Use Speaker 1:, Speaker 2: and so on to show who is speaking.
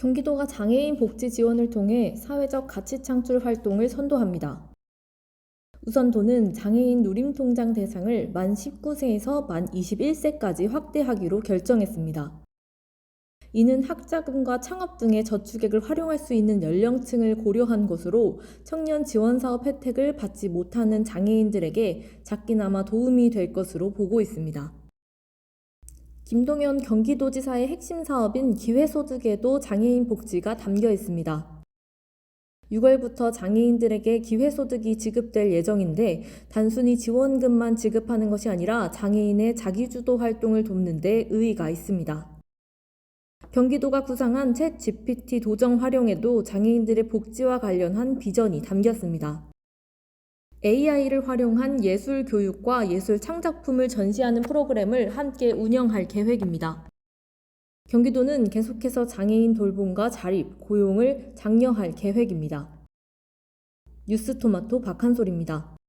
Speaker 1: 경기도가 장애인 복지 지원을 통해 사회적 가치 창출 활동을 선도합니다. 우선 도는 장애인 누림통장 대상을 만 19세에서 만 21세까지 확대하기로 결정했습니다. 이는 학자금과 창업 등의 저축액을 활용할 수 있는 연령층을 고려한 것으로 청년 지원 사업 혜택을 받지 못하는 장애인들에게 작게나마 도움이 될 것으로 보고 있습니다. 김동연 경기도지사의 핵심 사업인 기회소득에도 장애인 복지가 담겨 있습니다. 6월부터 장애인들에게 기회소득이 지급될 예정인데 단순히 지원금만 지급하는 것이 아니라 장애인의 자기주도 활동을 돕는 데 의의가 있습니다. 경기도가 구상한 챗 GPT 도정 활용에도 장애인들의 복지와 관련한 비전이 담겼습니다. AI를 활용한 예술 교육과 예술 창작품을 전시하는 프로그램을 함께 운영할 계획입니다. 경기도는 계속해서 장애인 돌봄과 자립, 고용을 장려할 계획입니다. 뉴스토마토 박한솔입니다.